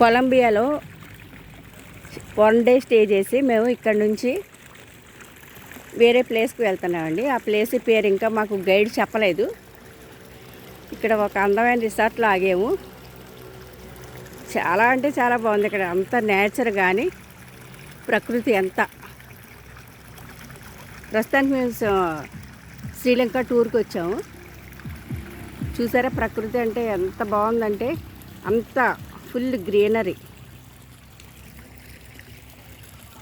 కొలంబియాలో one day stay చేసి మేము ఇక్కడ నుంచి వేరే ప్లేస్కి వెళ్తున్నామండి. ఆ ప్లేస్ పేరు ఇంకా మాకు గైడ్ చెప్పలేదు. ఇక్కడ ఒక అందమైన రిసార్ట్లో ఆగాము చాలా అంటే చాలా బాగుంది ఇక్కడ. అంత నేచర్ కానీ ప్రకృతి ఎంత ప్రస్తుతానికి మేము శ్రీలంక టూర్కి వచ్చాము. చూసారా ప్రకృతి అంటే ఎంత బాగుందంటే అంత ఫుల్ గ్రీనరీ.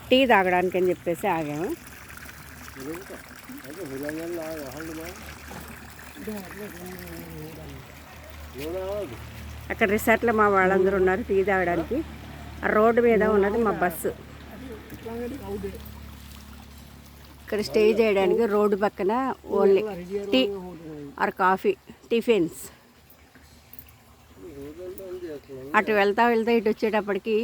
టీ తాగడానికి అని చెప్పేసి ఆగాము. అక్కడ రిసార్ట్లో మా వాళ్ళందరూ ఉన్నారు టీ తాగడానికి. ఆ రోడ్డు మీద ఉన్నది మా బస్సు. ఇక్కడ స్టే చేయడానికి రోడ్డు పక్కన only tea or coffee tiffins. అటు వెళ్తా వెళ్తా ఇటు వచ్చేటప్పటికి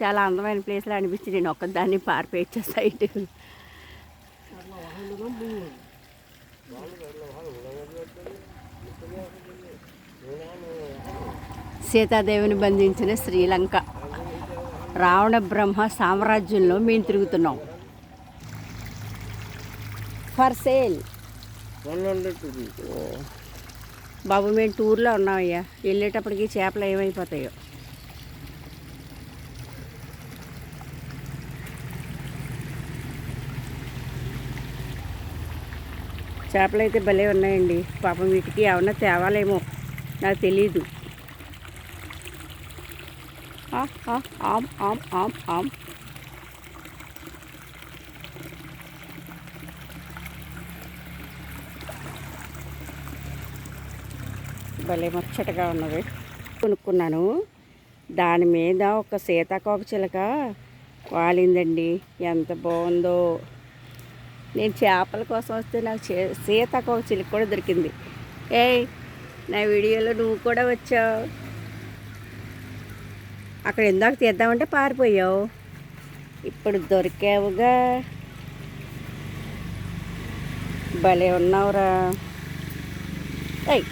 చాలా అందమైన ప్లేస్లో అనిపించి నేను ఒక్కదాన్ని పారిపోయిచ్చేస్తా ఇటు సీతాదేవిని బంధించిన శ్రీలంక. రావణ బ్రహ్మ సామ్రాజ్యంలో మేము తిరుగుతున్నాం. For sale one hundred rupees బాబు మేము టూర్లో ఉన్నామయ్యా. వెళ్ళేటప్పటికి చేపలు ఏమైపోతాయో. చేపలు అయితే భలే ఉన్నాయండి. పాపం వీటికి ఏమన్నా తేవాలేమో. నాకు తెలీదు. ఆ, ఆమ్ ఆమ్ ఆమ్ ఆమ్. భలే ముచ్చటగా ఉన్నది కొనుక్కున్నాను. దాని మీద ఒక సీతాకోక చిలక వాలిందండి. ఎంత బాగుందో. నేను చేపల కోసం వస్తే నాకు చే- సీతాకోక చిలుక కూడా దొరికింది. ఏయ్ నా వీడియోలో నువ్వు కూడా వచ్చావు. అక్కడ ఇందాక తీద్దామంటే పారిపోయావు. ఇప్పుడు దొరికావుగా. భలే ఉన్నావురా. ఏయ్